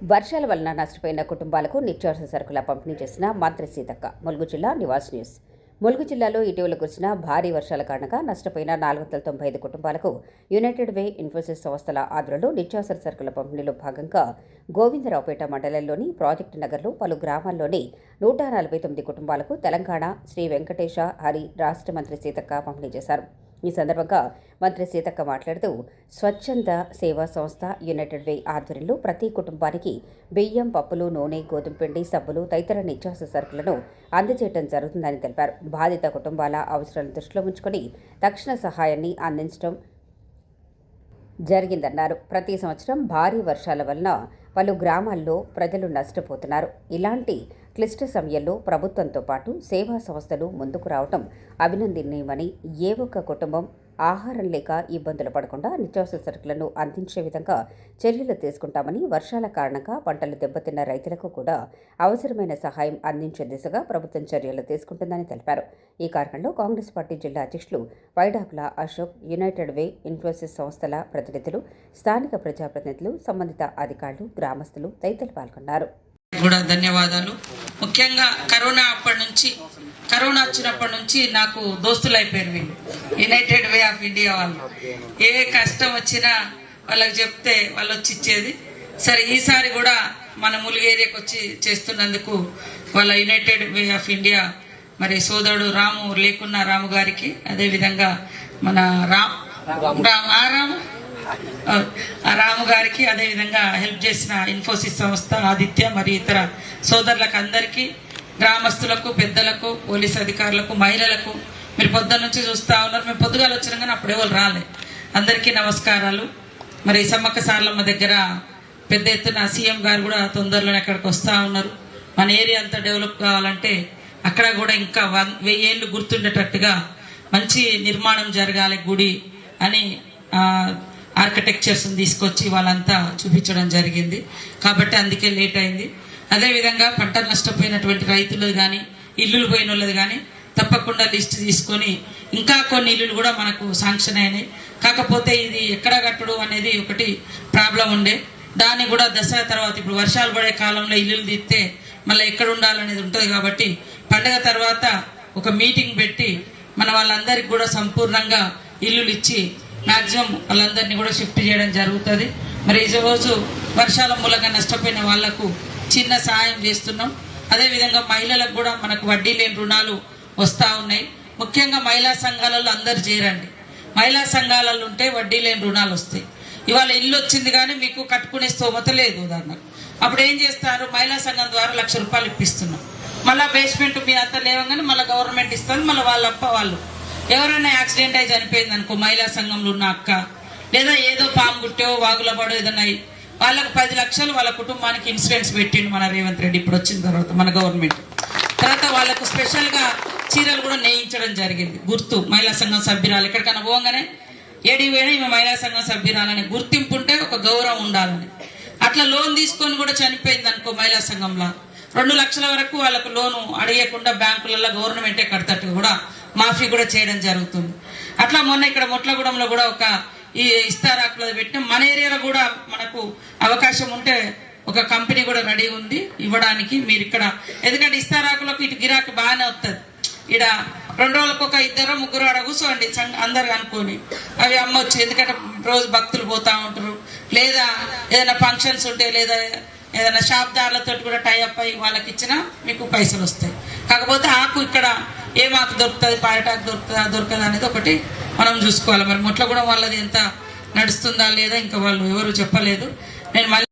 వర్షాల వలన నష్టపోయిన కుటుంబాలకు నిత్యావసర సరుకుల పంపిణీ చేసిన మంత్రి సీతక్క ములుగు జిల్లా నివాస్ న్యూస్. ములుగు జిల్లాలో ఇటీవల కురిసిన భారీ వర్షాల కారణంగా నష్టపోయిన నాలుగు వందల తొంభై ఐదు కుటుంబాలకు యునైటెడ్ వే ఇన్ఫోసిస్ సంస్థల ఆధ్వర్యంలో నిత్యావసర సరుకుల పంపిణీలో భాగంగా గోవిందరావుపేట మండలంలోని ప్రాజెక్టు నగర్లో పలు గ్రామాల్లోని నూట నలభై తొమ్మిది కుటుంబాలకు తెలంగాణ శ్రీ వెంకటేశ హరి రాష్ట్ర మంత్రి సీతక్క పంపిణీ చేశారు. ఈ సందర్భంగా మంత్రి సీతక్క మాట్లాడుతూ స్వచ్ఛంద సేవా సంస్థ యునైటెడ్ వే ఆధ్వర్యంలో ప్రతి కుటుంబానికి బియ్యం పప్పులు నూనె గోధుమ పిండి సబ్బులు తదితర నిత్యావసర సరుకులను అందజేయడం జరుగుతుందని తెలిపారు. బాధిత కుటుంబాల అవసరాలను దృష్టిలో ఉంచుకొని తక్షణ సహాయాన్ని అందించడం జరిగిందన్నారు. ప్రతి సంవత్సరం భారీ వర్షాల వలన పలు గ్రామాల్లో ప్రజలు నష్టపోతున్నారు. ఇలాంటి క్లిష్ట సమయంలో ప్రభుత్వంతో పాటు సేవా సంస్థలు ముందుకు రావటం అభినందనీయమని ఏ ఒక్క కుటుంబం ఆహారం లేక ఇబ్బందులు పడకుండా నిత్యావసర సరుకులను అందించే విధంగా చర్యలు తీసుకుంటామని వర్షాల కారణంగా పంటలు దెబ్బతిన్న రైతులకు కూడా అవసరమైన సహాయం అందించే దిశగా ప్రభుత్వం చర్యలు తీసుకుంటుందని తెలిపారు. ఈ కార్యక్రమంలో కాంగ్రెస్ పార్టీ జిల్లా అధ్యక్షులు వైడాకుల అశోక్ యునైటెడ్ వే ఇన్ఫోసిస్ సంస్థల ప్రతినిధులు స్థానిక ప్రజాప్రతినిధులు సంబంధిత అధికారులు గ్రామస్తులు తదితరులు పాల్గొన్నారు. కూడా ధన్యవాదాలు. ముఖ్యంగా కరోనా అప్పటి నుంచి కరోనా వచ్చినప్పటి నుంచి నాకు దోస్తులు అయిపోయారు వీళ్ళు. యునైటెడ్ వే ఆఫ్ ఇండియా వాళ్ళు. ఏ కష్టం వచ్చినా వాళ్ళకి చెప్తే వాళ్ళు వచ్చి ఇచ్చేది. సరే ఈసారి కూడా మన ములుగు వచ్చి చేస్తున్నందుకు వాళ్ళ యునైటెడ్ వే ఆఫ్ ఇండియా మరి సోదరుడు రాము లేకున్న రాము గారికి అదేవిధంగా మన రామ్ రామ్ ఆ రాము? రాము గారికి అదేవిధంగా హెల్ప్ చేసిన ఇన్ఫోసిస్ సంస్థ ఆదిత్య మరి ఇతర సోదరులకు అందరికీ గ్రామస్తులకు పెద్దలకు పోలీస్ అధికారులకు మహిళలకు మీరు పొద్దున్న నుంచి చూస్తూ ఉన్నారు. మేము పొద్దుగాలు వచ్చినా కానీ అప్పుడు ఎవరు రాలే. అందరికీ నమస్కారాలు. మరి సమ్మక్క సార్లమ్మ దగ్గర పెద్ద ఎత్తున సీఎం గారు కూడా తొందరలోనే అక్కడికి వస్తూ ఉన్నారు. మన ఏరియా అంతా డెవలప్ కావాలంటే అక్కడ కూడా ఇంకా వన్ వెయ్యేళ్ళు గుర్తుండేటట్టుగా మంచి నిర్మాణం జరగాలి గుడి అని ఆర్కిటెక్చర్స్ని తీసుకొచ్చి వాళ్ళంతా చూపించడం జరిగింది. కాబట్టి అందుకే లేట్ అయింది. అదేవిధంగా పంట నష్టపోయినటువంటి రైతులు కానీ ఇల్లులు పోయిన వాళ్ళది కానీ తప్పకుండా లిస్ట్ తీసుకొని ఇంకా కొన్ని ఇల్లులు కూడా మనకు శాంక్షన్ అయినాయి. కాకపోతే ఇది ఎక్కడ కట్టడు అనేది ఒకటి ప్రాబ్లం ఉండే. దాన్ని కూడా దసరా తర్వాత ఇప్పుడు వర్షాలు పడే కాలంలో ఇల్లులు తీస్తే మళ్ళీ ఎక్కడ ఉండాలనేది ఉంటుంది కాబట్టి పండగ తర్వాత ఒక మీటింగ్ పెట్టి మన వాళ్ళందరికీ కూడా సంపూర్ణంగా ఇల్లులు ఇచ్చి మ్యాక్సిమం వాళ్ళందరినీ కూడా షిఫ్ట్ చేయడం జరుగుతుంది. మరి ఈ రోజు వర్షాల మూలంగా నష్టపోయిన వాళ్ళకు చిన్న సహాయం చేస్తున్నాం. అదేవిధంగా మహిళలకు కూడా మనకు వడ్డీ లేని రుణాలు వస్తూ ఉన్నాయి. ముఖ్యంగా మహిళా సంఘాలలో అందరు చేరండి. మహిళా సంఘాలలో ఉంటే వడ్డీ లేని రుణాలు వస్తాయి. ఇవాళ ఇల్లు వచ్చింది కానీ మీకు కట్టుకునే స్తోమత లేదు ఉదాహరణకు అప్పుడు ఏం చేస్తారు? మహిళా సంఘం ద్వారా లక్ష రూపాయలు ఇప్పిస్తున్నాం. మళ్ళీ బేస్మెంట్ మీ అంతా లేవగానే మళ్ళీ గవర్నమెంట్ ఇస్తుంది మళ్ళీ వాళ్ళ అప్ప వాళ్ళు ఎవరైనా యాక్సిడెంట్ అయి చనిపోయింది అనుకో మహిళా సంఘంలో ఉన్న అక్క లేదా ఏదో పాము గుట్టో వాగుల పడో ఏదైనా వాళ్ళకు పది లక్షలు వాళ్ళ కుటుంబానికి ఇన్సూరెన్స్ పెట్టిండు మన రేవంత్ రెడ్డి ఇప్పుడు వచ్చిన తర్వాత మన గవర్నమెంట్. తర్వాత వాళ్ళకు స్పెషల్గా చీరలు కూడా నేయించడం జరిగింది. గుర్తు మహిళా సంఘం సభ్యురాలు ఎక్కడికైనా పోగానే ఏడి వేడి ఈమె మహిళా సంఘం సభ్యురాలని గుర్తింపు ఉంటే ఒక గౌరవం ఉండాలని. అట్లా లోన్ తీసుకొని కూడా చనిపోయింది అనుకో మహిళా సంఘంలో. రెండు లక్షల వరకు వాళ్ళకు లోను అడిగకుండా బ్యాంకులలో గవర్నమెంటే కడతట్టు కూడా మాఫీ కూడా చేయడం జరుగుతుంది. అట్లా మొన్న ఇక్కడ మొట్లగూడెంలో కూడా ఒక ఈ ఇస్తారాకులో పెట్టిన మన ఏరియాలో కూడా మనకు అవకాశం ఉంటే ఒక కంపెనీ కూడా రెడీ ఉంది ఇవ్వడానికి మీరు ఇక్కడ. ఎందుకంటే ఇస్తారాకులకు ఇటు గిరాకు బాగానే వస్తుంది ఇడ రెండు రోజులకు ఒక ఇద్దరు ముగ్గురు ఆడ కూర్చోండి అందరు అనుకొని అవి అమ్మొచ్చు. ఎందుకంటే రోజు భక్తులు పోతా ఉంటారు. లేదా ఏదైనా ఫంక్షన్స్ ఉంటే లేదా ఏదైనా షాప్దారులతో కూడా టైఅప్ అయ్యి వాళ్ళకి ఇచ్చినా మీకు పైసలు వస్తాయి. కాకపోతే ఆకు ఇక్కడ ఏం మాకు దొరుకుతుంది పాయటాకు దొరుకుతుందా దొరకదా అనేది ఒకటి మనం చూసుకోవాలి. మరి ముట్ల కూడా వాళ్ళది ఎంత నడుస్తుందా లేదా ఇంకా వాళ్ళు ఎవరు చెప్పలేదు. నేను మళ్ళీ